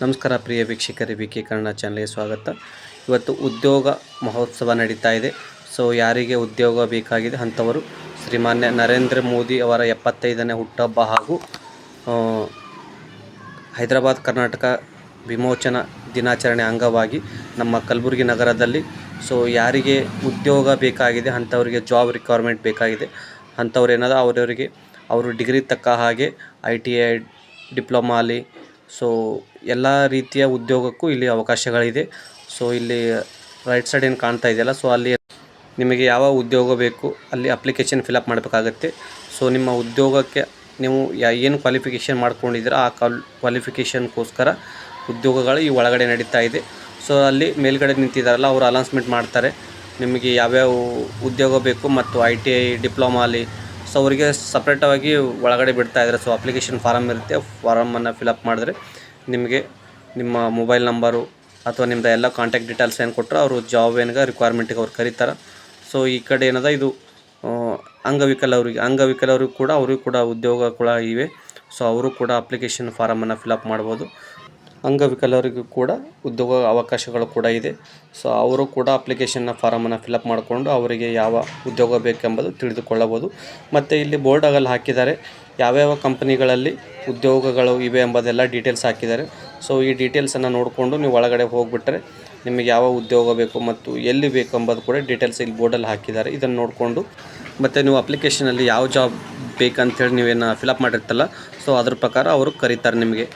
ನಮಸ್ಕಾರ ಪ್ರಿಯ ವೀಕ್ಷಕರಿ ವಿ ಕೆ ಕನ್ನಡ ಚಾನಲ್ಗೆ ಸ್ವಾಗತ. ಇವತ್ತು ಉದ್ಯೋಗ ಮಹೋತ್ಸವ ನಡೀತಾ ಇದೆ. ಸೊ, ಯಾರಿಗೆ ಉದ್ಯೋಗ ಬೇಕಾಗಿದೆ ಅಂಥವರು, ಶ್ರೀಮಾನ್ಯ ನರೇಂದ್ರ ಮೋದಿ ಅವರ ಎಪ್ಪತ್ತೈದನೇ ಹುಟ್ಟಹಬ್ಬ ಹಾಗೂ ಹೈದರಾಬಾದ್ ಕರ್ನಾಟಕ ವಿಮೋಚನಾ ದಿನಾಚರಣೆ ಅಂಗವಾಗಿ ನಮ್ಮ ಕಲಬುರಗಿ ನಗರದಲ್ಲಿ. ಸೊ, ಯಾರಿಗೆ ಉದ್ಯೋಗ ಬೇಕಾಗಿದೆ ಅಂಥವರಿಗೆ ಜಾಬ್ ರಿಕ್ವೈರ್ಮೆಂಟ್ ಬೇಕಾಗಿದೆ ಅಂಥವ್ರು ಏನದ ಅವರವರಿಗೆ ಅವರು ಡಿಗ್ರಿ ತಕ್ಕ ಹಾಗೆ ಐ ಟಿ ಐ, ಡಿಪ್ಲೊಮಾ ಅಲ್ಲಿ ಸೊ ಎಲ್ಲ ರೀತಿಯ ಉದ್ಯೋಗಕ್ಕೂ ಇಲ್ಲಿ ಅವಕಾಶಗಳಿದೆ. ಸೊ ಇಲ್ಲಿ ರೈಟ್ ಸೈಡ್ ಏನು ಕಾಣ್ತಾ ಇದೆಯಲ್ಲ ಸೊ ಅಲ್ಲಿ ನಿಮಗೆ ಯಾವ ಉದ್ಯೋಗ ಬೇಕು, ಅಲ್ಲಿ ಅಪ್ಲಿಕೇಶನ್ ಫಿಲಪ್ ಮಾಡಬೇಕಾಗತ್ತೆ. ಸೊ ನಿಮ್ಮ ಉದ್ಯೋಗಕ್ಕೆ ನೀವು ಏನು ಕ್ವಾಲಿಫಿಕೇಷನ್ ಮಾಡ್ಕೊಂಡಿದ್ದೀರಾ, ಆ ಕ್ವಾಲ್ ಕ್ವಾಲಿಫಿಕೇಷನ್ಗೋಸ್ಕರ ಉದ್ಯೋಗಗಳು ಈ ಒಳಗಡೆ ನಡೀತಾ ಇದೆ. ಸೊ ಅಲ್ಲಿ ಮೇಲ್ಗಡೆ ನಿಂತಿದ್ದಾರಲ್ಲ ಅವರು ಅನೌನ್ಸ್ಮೆಂಟ್ ಮಾಡ್ತಾರೆ. ನಿಮಗೆ ಯಾವ್ಯಾವ ಉದ್ಯೋಗ ಬೇಕು ಮತ್ತು ಐ ಟಿ ಐ ಡಿಪ್ಲೊಮಾ ಅಲ್ಲಿ ಸೊ ಅವರಿಗೆ ಸಪ್ರೇಟಾಗಿ ಒಳಗಡೆ ಬಿಡ್ತಾ ಇದ್ದಾರೆ. ಸೊ ಅಪ್ಲಿಕೇಶನ್ ಫಾರಮ್ ಇರುತ್ತೆ. ಫಾರಮನ್ನು ಫಿಲಪ್ ಮಾಡಿದ್ರೆ ನಿಮಗೆ ನಿಮ್ಮ ಮೊಬೈಲ್ ನಂಬರು ಅಥವಾ ನಿಮ್ಮದು ಎಲ್ಲ ಕಾಂಟ್ಯಾಕ್ಟ್ ಡೀಟೇಲ್ಸ್ ಏನು ಕೊಟ್ಟರು ಅವರು ಜಾಬ್ ಏನಾಗ ರಿಕ್ವೈರ್ಮೆಂಟಿಗೆ ಅವ್ರು ಕರೀತಾರೆ. ಸೊ ಈ ಕಡೆ ಏನದ ಇದು ಅಂಗವಿಕಲವರಿಗೆ ಅಂಗವಿಕಲವ್ರಿಗೆ ಕೂಡ ಅವರಿಗೂ ಕೂಡ ಉದ್ಯೋಗ ಕೂಡ ಇವೆ. ಸೊ ಅವರು ಕೂಡ ಅಪ್ಲಿಕೇಶನ್ ಫಾರಮನ್ನು ಫಿಲಪ್ ಮಾಡ್ಬೋದು. ಅಂಗವಿಕಲರಿಗೂ ಕೂಡ ಉದ್ಯೋಗ ಅವಕಾಶಗಳು ಕೂಡ ಇದೆ. ಸೊ ಅವರು ಕೂಡ ಅಪ್ಲಿಕೇಶನ್ನ ಫಾರಮನ್ನು ಫಿಲಪ್ ಮಾಡಿಕೊಂಡು ಅವರಿಗೆ ಯಾವ ಉದ್ಯೋಗ ಬೇಕೆಂಬುದು ತಿಳಿದುಕೊಳ್ಳಬಹುದು. ಮತ್ತು ಇಲ್ಲಿ ಬೋರ್ಡಲ್ಲಿ ಹಾಕಿದ್ದಾರೆ. ಯಾವ್ಯಾವ ಕಂಪನಿಗಳಲ್ಲಿ ಉದ್ಯೋಗಗಳು ಇವೆ ಎಂಬುದೆಲ್ಲ ಡೀಟೇಲ್ಸ್ ಹಾಕಿದ್ದಾರೆ. ಸೊ ಈ ಡೀಟೇಲ್ಸನ್ನು ನೋಡಿಕೊಂಡು ನೀವು ಒಳಗಡೆ ಹೋಗಿಬಿಟ್ರೆ ನಿಮಗೆ ಯಾವ ಉದ್ಯೋಗ ಬೇಕು ಮತ್ತು ಎಲ್ಲಿ ಬೇಕು ಎಂಬುದು ಕೂಡ ಡೀಟೇಲ್ಸ್ ಇಲ್ಲಿ ಬೋರ್ಡಲ್ಲಿ ಹಾಕಿದ್ದಾರೆ. ಇದನ್ನು ನೋಡಿಕೊಂಡು ಮತ್ತು ನೀವು ಅಪ್ಲಿಕೇಶನಲ್ಲಿ ಯಾವ ಜಾಬ್ ಬೇಕಂತೇಳಿ ನೀವೇನು ಫಿಲಪ್ ಮಾಡಿರ್ತಲ್ಲ ಸೊ ಅದ್ರ ಪ್ರಕಾರ ಅವರು ಕರೀತಾರೆ ನಿಮಗೆ.